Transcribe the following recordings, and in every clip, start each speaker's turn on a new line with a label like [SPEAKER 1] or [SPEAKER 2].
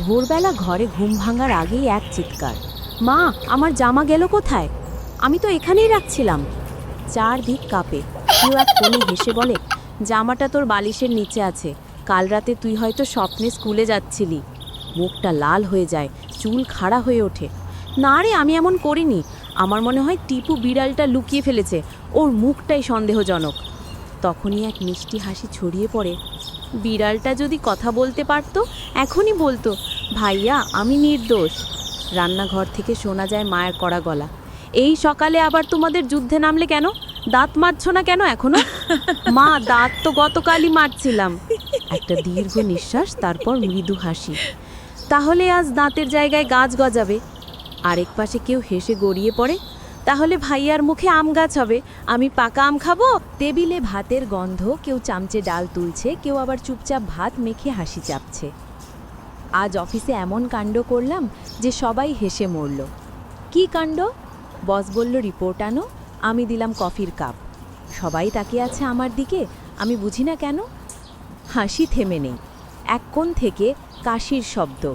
[SPEAKER 1] ভোরবেলা ঘরে ঘুম ভাঙার আগেই এক চিৎকার। মা, আমার জামা গেল কোথায়? আমি তো এখানেই রাখছিলাম। চারদিক কাঁপে। কেউ এক কোণে হেসে বলে, জামাটা তোর বালিশের নিচে আছে। কাল রাতে তুই হয়তো স্বপ্নে স্কুলে যাচ্ছিলি। মুখটা লাল হয়ে যায়, চুল খাড়া হয়ে ওঠে। না রে, আমি এমন করিনি। আমার মনে হয় টিপু বিড়ালটা লুকিয়ে ফেলেছে। ওর মুখটাই সন্দেহজনক। তখনই এক মিষ্টি হাসি ছড়িয়ে পড়ে। বিড়ালটা যদি কথা বলতে পারতো, এখনই বলতো, ভাইয়া, আমি নির্দোষ। রান্নাঘর থেকে শোনা যায় মায়ের কড়া গলা। এই সকালে আবার তোমাদের যুদ্ধে নামলে কেন? দাঁত মারছো না কেন এখনও? মা, দাঁত তো গতকালই মারছিলাম। একটা দীর্ঘ নিঃশ্বাস, তারপর মৃদু হাসি। তাহলে আজ দাঁতের জায়গায় গাছ গজাবে। আরেক পাশে কেউ হেসে গড়িয়ে পড়ে তাহলে ভাইয়ার মুখে আম গাছ হবে। আমি পাকা আম খাব, টেবিলে ভাতের গন্ধ, কেউ চামচে ডাল তুলছে, কেউ আবার চুপচাপ ভাত মেখে হাসি চাপছে। আজ অফিসে এমন কাণ্ড করলাম যে সবাই হেসে মরল। কি কাণ্ড? বস বলল, রিপোর্ট আনো, আমি দিলাম কফির কাপ। সবাই তাকিয়ে আছে আমার দিকে, আমি বুঝি না কেন? হাসি থেমে নেই। এক কোণ থেকে কাশির শব্দ।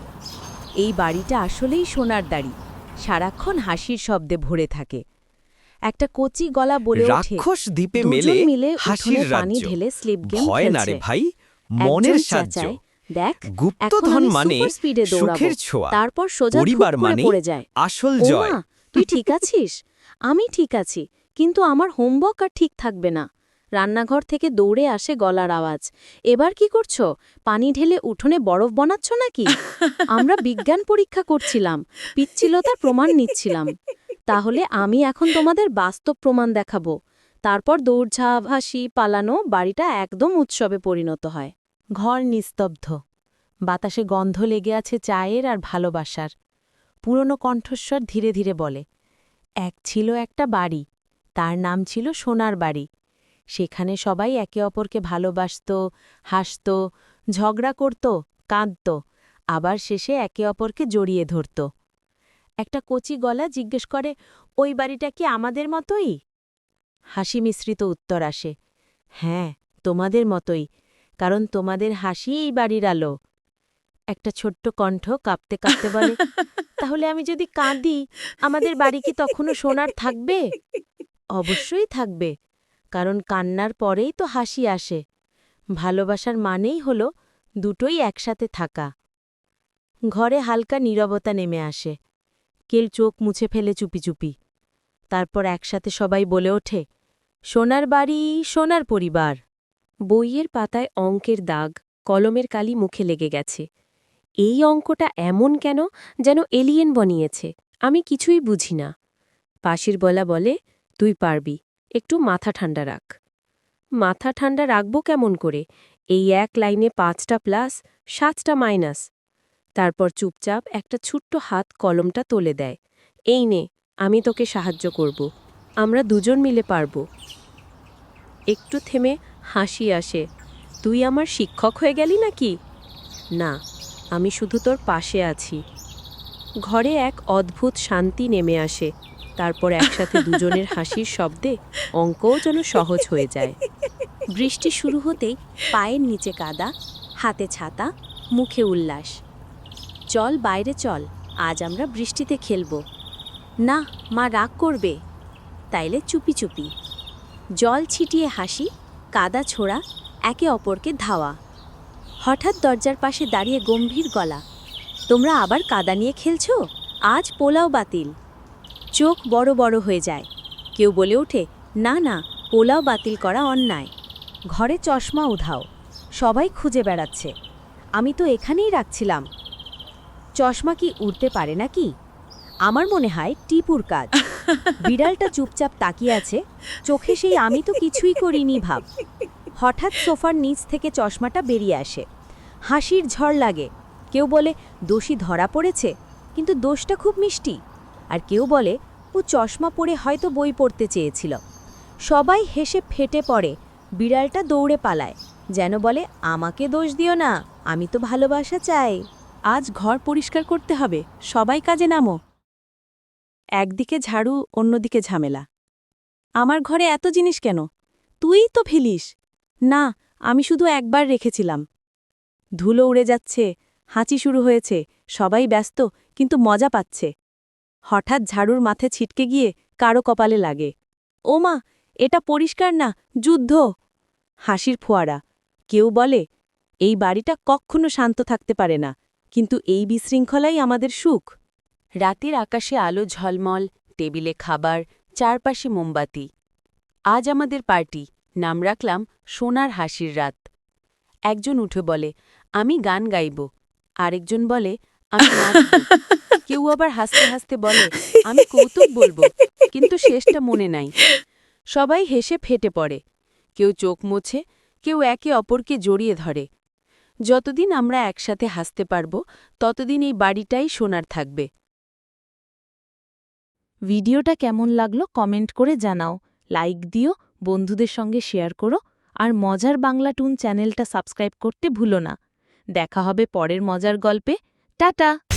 [SPEAKER 1] এই বাড়িটা আসলেই সোনার দাড়ি। সারাক্ষণ হাসির শব্দে ভরে থাকে। একটা কচি গলা বলে
[SPEAKER 2] রাক্ষস দ্বীপে মেলে
[SPEAKER 1] মিলে
[SPEAKER 2] হাসির
[SPEAKER 1] পানি ঢেলে স্লিপ গেম
[SPEAKER 2] ভয় না রে ভাই মনের সাহায্য।
[SPEAKER 1] দেখ
[SPEAKER 2] গুপ্তধন মানে
[SPEAKER 1] স্পিডে
[SPEAKER 2] সুখের ছোঁয়া।
[SPEAKER 1] তারপর সোজা
[SPEAKER 2] পরিবার মানে
[SPEAKER 1] পড়ে যায়।
[SPEAKER 2] আসল জয়।
[SPEAKER 1] তুই ঠিক আছিস? আমি ঠিক আছি কিন্তু আমার হোমওয়ার্ক আর ঠিক থাকবে না। রান্নাঘর থেকে দৌড়ে আসে গলার আওয়াজ। এবার কি করছ? পানি ঢেলে উঠোনে বরফ বানাচ্ছ নাকি? আমরা বিজ্ঞান পরীক্ষা করছিলাম। পিচ্ছিলতার প্রমাণ নিচ্ছিলাম। তাহলে আমি এখন তোমাদের বাস্তব প্রমাণ দেখাবো। তারপর দৌড়ঝাঁপ হাসি পালানো বাড়িটা একদম উৎসবে পরিণত হয়। ঘর নিস্তব্ধ। বাতাসে গন্ধ লেগে আছে চায়ের আর ভালোবাসার। পুরনো কণ্ঠস্বর ধীরে ধীরে বলে এক ছিল একটা বাড়ি। তার নাম ছিল সোনার বাড়ি। সেখানে সবাই একে অপরকে ভালোবাসত হাসত ঝগড়া করত কাঁদত আবার শেষে একে অপরকে জড়িয়ে ধরত। একটা কচি গলা জিজ্ঞেস করে ওই বাড়িটা কি আমাদের মতোই? হাসি মিশ্রিত উত্তর আসে হ্যাঁ তোমাদের মতোই কারণ তোমাদের হাসি এই বাড়ির আলো। একটা ছোট্ট কণ্ঠ কাঁপতে কাঁপতে বলে তাহলে আমি যদি কাঁদি আমাদের বাড়ি কি তখনও সোনার থাকবে? অবশ্যই থাকবে। কারণ কান্নার পরেই তো হাসি আসে। ভালোবাসার মানেই হল দুটোই একসাথে থাকা। ঘরে হালকা নীরবতা নেমে আসে। কেল চোখ মুছে ফেলে চুপি চুপি। তারপর একসাথে সবাই বলে ওঠে, সোনার বাড়ি, সোনার পরিবার। বইয়ের পাতায় অঙ্কের দাগ, কলমের কালি মুখে লেগে গেছে। এই অঙ্কটা এমন কেন যেন এলিয়েন বনিয়েছে, আমি কিছুই বুঝি না। পাশির বলা বলে, তুই পারবি। একটু মাথা ঠান্ডা রাখ। মাথা ঠান্ডা রাখব কেমন করে? এই এক লাইনে পাঁচটা প্লাস, সাতটা মাইনাস। তারপর চুপচাপ একটা ছোট্ট হাত কলমটা তোলে দেয়। এই নে, আমি তোকে সাহায্য করব। আমরা দুজন মিলে পারব। একটু থেমে হাসি আসে। তুই আমার শিক্ষক হয়ে গেলি নাকি? না, আমি শুধু তোর পাশে আছি। ঘরে এক অদ্ভুত শান্তি নেমে আসে। তারপর একসাথে দুজনের হাসির শব্দে অঙ্কও যেন সহজ হয়ে যায়। বৃষ্টি শুরু হতেই পায়ের নিচে কাদা, হাতে ছাতা, মুখে উল্লাস। চল বাইরে চল, আজ আমরা বৃষ্টিতে খেলব। না, মা রাগ করবে। তাইলে চুপি চুপি। জল ছিটিয়ে হাসি, কাদা ছোড়া, একে অপরকে ধাওয়া। হঠাৎ দরজার পাশে দাঁড়িয়ে গম্ভীর গলা। তোমরা আবার কাদা নিয়ে খেলছো? আজ পোলাও বাতিল। চোখ বড় বড় হয়ে যায়। কেউ বলে ওঠে, না না, পোলাও বাতিল করা অন্যায়। ঘরে চশমা উধাও, সবাই খুঁজে বেড়াচ্ছে। আমি তো এখানেই রাখছিলাম। চশমা কি উড়তে পারে নাকি? আমার মনে হয় টিপুর কাজ। বিড়ালটা চুপচাপ তাকিয়ে আছে, চোখে সেই আমি তো কিছুই করিনি ভাব। হঠাৎ সোফার নিচ থেকে চশমাটা বেরিয়ে আসে। হাসির ঝড় লাগে। কেউ বলে, দোষী ধরা পড়েছে, কিন্তু দোষটা খুব মিষ্টি। আর কেউ বলে, ও চশমা পরে হয়তো বই পড়তে চেয়েছিল। সবাই হেসে ফেটে পড়ে, বিড়ালটা দৌড়ে পালায়, যেন বলে, আমাকে দোষ দিও না, আমি তো ভালোবাসা চাই। আজ ঘর পরিষ্কার করতে হবে, সবাই কাজে নামো। একদিকে ঝাড়ু, অন্যদিকে ঝামেলা। আমার ঘরে এত জিনিস কেন? তুই তো ফেলিস। না, আমি শুধু একবার রেখেছিলাম। ধুলো উড়ে যাচ্ছে, হাঁচি শুরু হয়েছে, সবাই ব্যস্ত, কিন্তু মজা পাচ্ছে। হঠাৎ ঝাড়ুর মাথে ছিটকে গিয়ে কারও কপালে লাগে। ও মা, এটা পরিষ্কার না, যুদ্ধ! হাসির ফোয়ারা। কেউ বলে, এই বাড়িটা কখনো শান্ত থাকতে পারে না, কিন্তু এই বিশৃঙ্খলাই আমাদের সুখ। রাতের আকাশে আলো ঝলমল, টেবিলে খাবার, চারপাশে মোমবাতি। আজ আমাদের পার্টি, নাম রাখলাম সোনার হাসির রাত। একজন উঠে বলে, আমি গান গাইব। আরেকজন বলে কেউ আবার হাসতে হাসতে বলে, আমি কৌতুক বলব। কিন্তু শেষটা মনে নাই। সবাই হেসে ফেটে পড়ে। কেউ চোখ মোছে, কেউ একে অপরকে জড়িয়ে ধরে। যতদিন আমরা একসাথে হাসতে পারব, ততদিন এই বাড়িটাই সোনার থাকবে। ভিডিওটা কেমন লাগল কমেন্ট করে জানাও। লাইক দিও, বন্ধুদের সঙ্গে শেয়ার করো, আর মজার বাংলা টুন চ্যানেলটা সাবস্ক্রাইব করতে ভুলো না। দেখা হবে পরের মজার গল্পে। টাটা।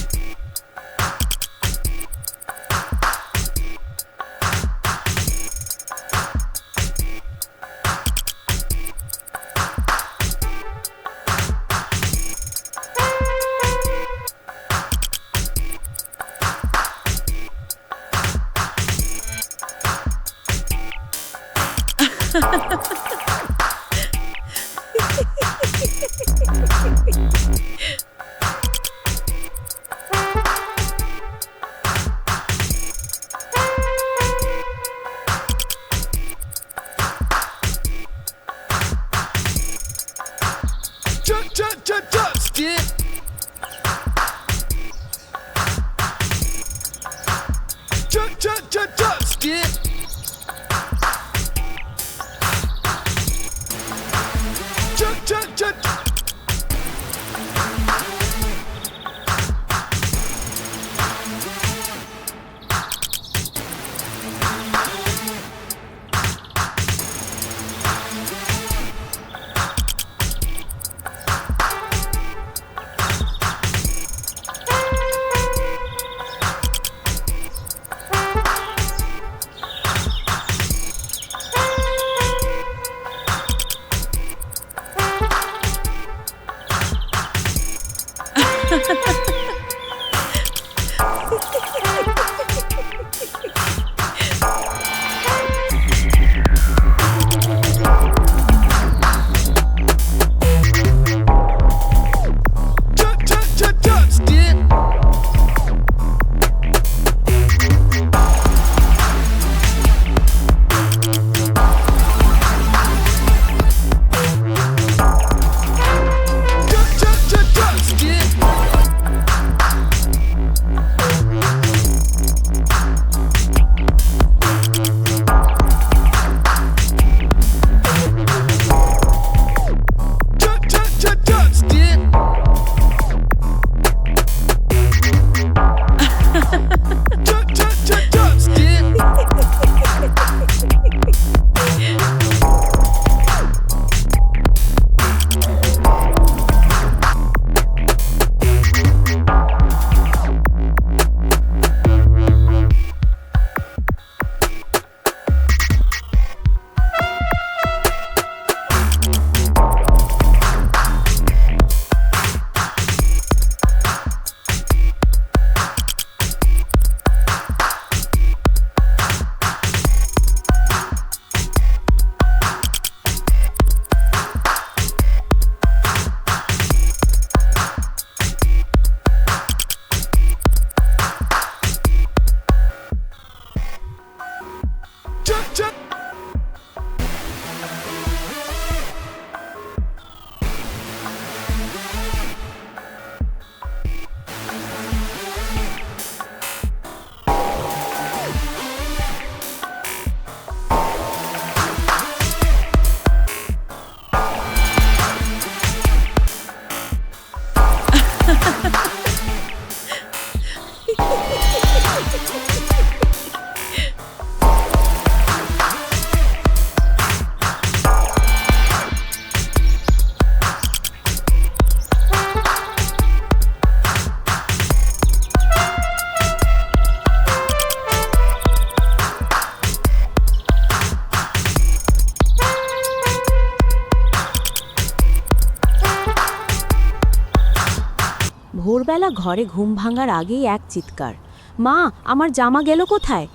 [SPEAKER 1] ঘরে ঘুম ভাঙার আগেই এক চিৎকার। মা, আমার জামা গেল কোথায়?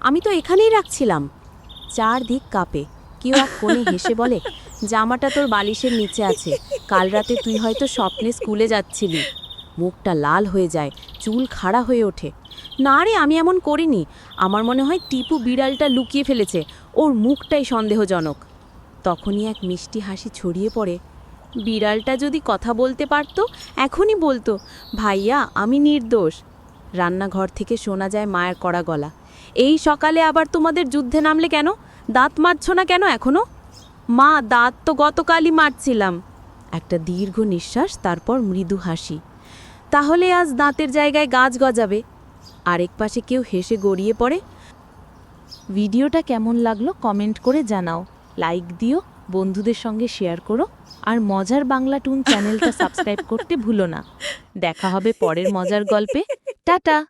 [SPEAKER 1] আমি তো এখানেই রাখছিলাম। চারদিক কাঁপে। কেউ এক কোণে হেসে বলে, জামাটা তোর বালিশের নিচে আছে। কাল রাতে তুই হয়তো স্বপ্নে স্কুলে যাচ্ছিলি। মুখটা লাল হয়ে যায়, চুল খাড়া হয়ে ওঠে। না রে, আমি এমন করিনি। আমার মনে হয় টিপু বিড়ালটা লুকিয়ে ফেলেছে। ওর মুখটাই সন্দেহজনক। তখনই এক মিষ্টি হাসি ছড়িয়ে পড়ে। বিড়ালটা যদি কথা বলতে পারতো, এখনই বলতো, ভাইয়া, আমি নির্দোষ। রান্নাঘর থেকে শোনা যায় মায়ের কড়া গলা। এই সকালে আবার তোমাদের যুদ্ধে নামলে কেন? দাঁত মারছ না কেন এখনও? মা, দাঁত তো গতকালই মারছিলাম। একটা দীর্ঘ নিঃশ্বাস, তারপর মৃদু হাসি। তাহলে আজ দাঁতের জায়গায় গাছ গজাবে। আরেক পাশে কেউ হেসে গড়িয়ে পড়ে, ভিডিওটা কেমন লাগল কমেন্ট করে জানাও। লাইক দিও বন্ধুদের সঙ্গে শেয়ার করো আর মজার বাংলা টুন চ্যানেলটা সাবস্ক্রাইব করতে ভুলো না। দেখা হবে পরের মজার গল্পে। টাটা!